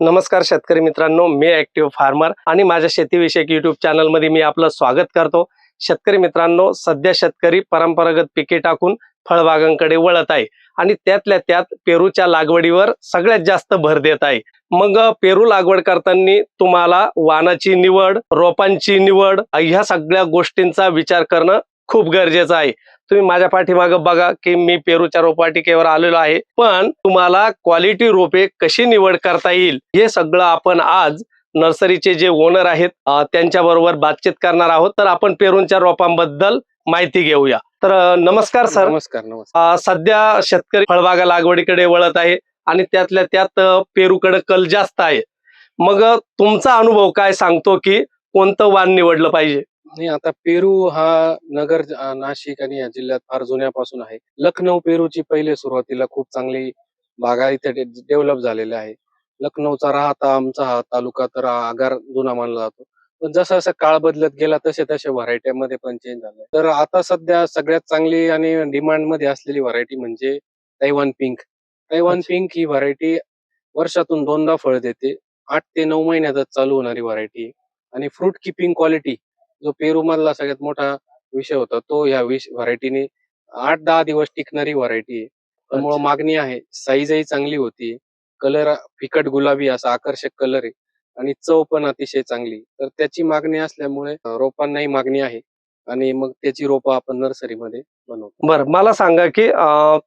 नमस्कार शेतकरी मित्रांनो मी ऍक्टिव्ह फार्मर आणि माझ्या शेतीविषयक युट्यूब चॅनलमध्ये मी आपलं स्वागत करतो. शेतकरी मित्रांनो सध्या शेतकरी परंपरागत पिके टाकून फळबागांकडे वळत आहे आणि त्यातल्या त्यात पेरूच्या लागवडीवर सगळ्यात जास्त भर देत आहे. मग पेरू लागवड करताना तुम्हाला वानाची निवड रोपांची निवड ह्या सगळ्या गोष्टींचा विचार करणं खूप गरजेचं आहे. तुम्ही माझ्या पाठीमागं बघा की मी पेरूच्या रोपवाटिकेवर आलेलो आहे. पण तुम्हाला क्वालिटी रोपे कशी निवड करता येईल हे सगळं आपण आज नर्सरीचे जे ओनर आहेत त्यांच्या बरोबर बातचीत करणार आहोत. तर आपण पेरूंच्या रोपांबद्दल माहिती घेऊया. तर नमस्कार सर. नमस्कार नमस्कार. सध्या शेतकरी फळबागा लागवडीकडे वळत आहे आणि त्यातल्या त्यात पेरूकडे कल जास्त आहे. मग तुमचा अनुभव काय सांगतो की कोणतं वाण निवडलं पाहिजे? नाही आता पेरू हा नगर नाशिक आणि या जिल्ह्यात फार जुन्यापासून आहे. लखनौ पेरूची पहिले सुरुवातीला खूप चांगली बागा इथे डेव्हलप झालेल्या आहे. लखनौचा राहता आमचा हा तालुका तर आगार जुना मानला जातो. पण जसा जसा काळ बदलत गेला तसे तसे व्हरायट्यामध्ये पण चेंज झाले. तर आता सध्या सगळ्यात चांगली आणि डिमांडमध्ये असलेली व्हरायटी म्हणजे तैवान पिंक. तैवान. पिंक ही व्हरायटी वर्षातून दोनदा फळ देते. आठ ते नऊ महिन्यातच चालू होणारी व्हरायटी. आणि फ्रूट किपिंग क्वालिटी जो पेरू मधला सगळ्यात मोठा विषय होता तो या विष व्हरायटीने आठ दहा दिवस टिकणारी व्हरायटी आहे. त्यामुळे. मागणी आहे साईजही चांगली होती कलर फिकट गुलाबी असा आकर्षक कलर आहे आणि चव पण अतिशय चांगली. तर त्याची मागणी असल्यामुळे रोपांनाही मागणी आहे आणि मग त्याची रोपं आपण नर्सरीमध्ये बनवतो. बरं मला सांगा की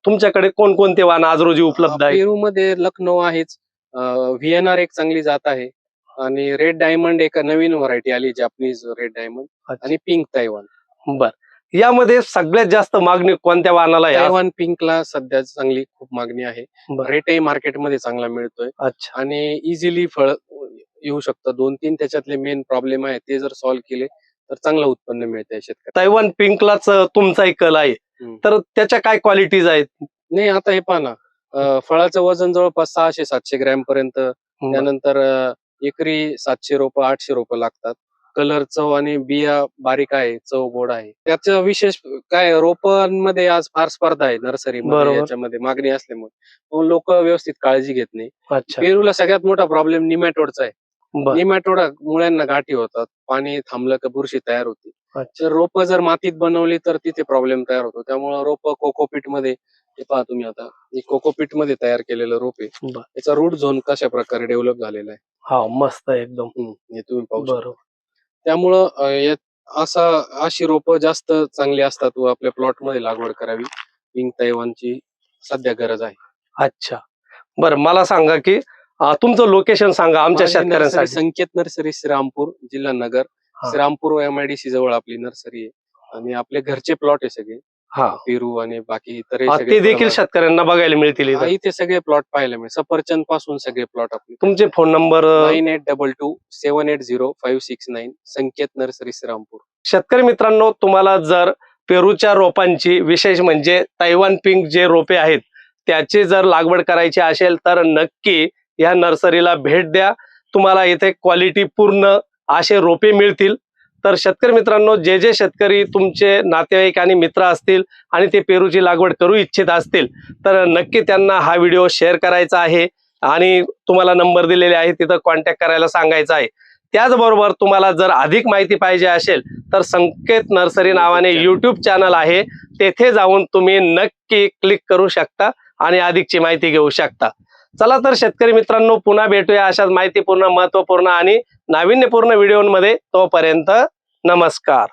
तुमच्याकडे कोणकोणते वाण आज रोजी उपलब्ध आहे पेरू मध्ये लखनौ आहेच. व्हीएनआर एक चांगली जात आहे. आणि रेड डायमंड एक नवीन व्हरायटी आली जॅपनीज रेड डायमंड आणि पिंक तैवान बर. यामध्ये सगळ्यात जास्त मागणी कोणत्या वाहनाला आहे? तैवान पिंकला सध्या चांगली खूप मागणी आहे. रेटही मार्केटमध्ये चांगला मिळतोय. अच्छा. आणि इझिली फळ येऊ शकतं. दोन तीन त्याच्यातले मेन प्रॉब्लेम आहे ते जर सॉल्व्ह केले तर चांगलं उत्पन्न मिळतंय शेतकऱ्याला. तैवान पिंकलाच तुमचाही कल आहे. तर त्याच्या काय क्वालिटीज आहेत? नाही आता हे पहा ना. फळाचं वजन जवळपास सहाशे सातशे ग्रॅम पर्यंत. त्यानंतर एकरी सातशे रोप आठशे रोप लागतात. कलर चव आणि बिया बारीक आहे चव गोड आहे. त्याचं विशेष काय रोपांमध्ये आज फार स्पर्धा आहे बरोबर. याच्यामध्ये मागणी असल्यामुळे. लोक व्यवस्थित काळजी घेत नाही. पेरूला सगळ्यात मोठा प्रॉब्लेम निमॅटोडचा आहे. निमॅटोडा मुळ्यांना गाठी होतात. पाणी थांबलं का बुरशी तयार होते. रोपं जर मातीत बनवली तर तिथे प्रॉब्लेम तयार होतो. त्यामुळे रोप कोकोपीटमध्ये हे पहा तुम्ही आता कोकोपीटमध्ये तयार केलेलं रोप आहे. त्याचा रूट झोन कशा प्रकारे डेव्हलप झालेला आहे? हा मस्त आहे एकदम. हम्म, हे तुम्ही पाहू शकता. बरोबर. त्यामुळं अं, यात असा अशी रोपं जास्त चांगली असतात व आपल्या प्लॉटमध्ये लागवड करावी पिंक तैवानची सध्या गरज आहे. अच्छा. बरं मला सांगा की अ, तुमचं लोकेशन सांगा आमच्या माझी नर्सरी शेतकऱ्यांसाठी. संकेत नर्सरी श्रीरामपूर जिल्हा नगर. हा. श्रीरामपूर एमआयडीसी जवळ आपली नर्सरी आहे. आणि आपले घरचे प्लॉट आहे सगळे. हा. पेरू आणि बाकी इतर अ, ते देखील शेतकऱ्यांना बघायला मिळतील इथं. इथे सगळे प्लॉट पाहायला मिळेल सफरचंदपासून सगळे प्लॉट आपले. तुमचे phone number nine eight double two seven eight zero five six nine Sanket nursery Shrirampur. शेतकरी मित्रांनो तुम्हाला जर पेरूच्या रोपांची विशेष म्हणजे तैवान पिंक जे रोपे आहेत त्याची जर लागवड करायची असेल तर नक्की या नर्सरीला भेट द्या. तुम्हाला इथे क्वालिटी पूर्ण असे रोपे मिळतील. तर शेतकरी मित्रांनो जे जे शेतकरी तुमचे नातेवाईक आणि मित्र असतील आणि ते पेरूची लागवड करू इच्छित असतील तर नक्की त्यांना हा व्हिडिओ शेअर करायचा आहे. आणि तुम्हाला नंबर दिलेले आहे तिथं कॉन्टॅक्ट करायला सांगायचं आहे. त्याचबरोबर तुम्हाला जर अधिक माहिती पाहिजे असेल तर संकेत नर्सरी नावाने युट्यूब चॅनल आहे. तेथे जाऊन तुम्ही नक्की क्लिक करू शकता आणि अधिकची माहिती घेऊ शकता. चला तर शेतकरी मित्रांनो पुन्हा भेटूया अशाच माहितीपूर्ण महत्त्वपूर्ण आणि नाविन्यपूर्ण व्हिडिओमध्ये तोपर्यंत नमस्कार.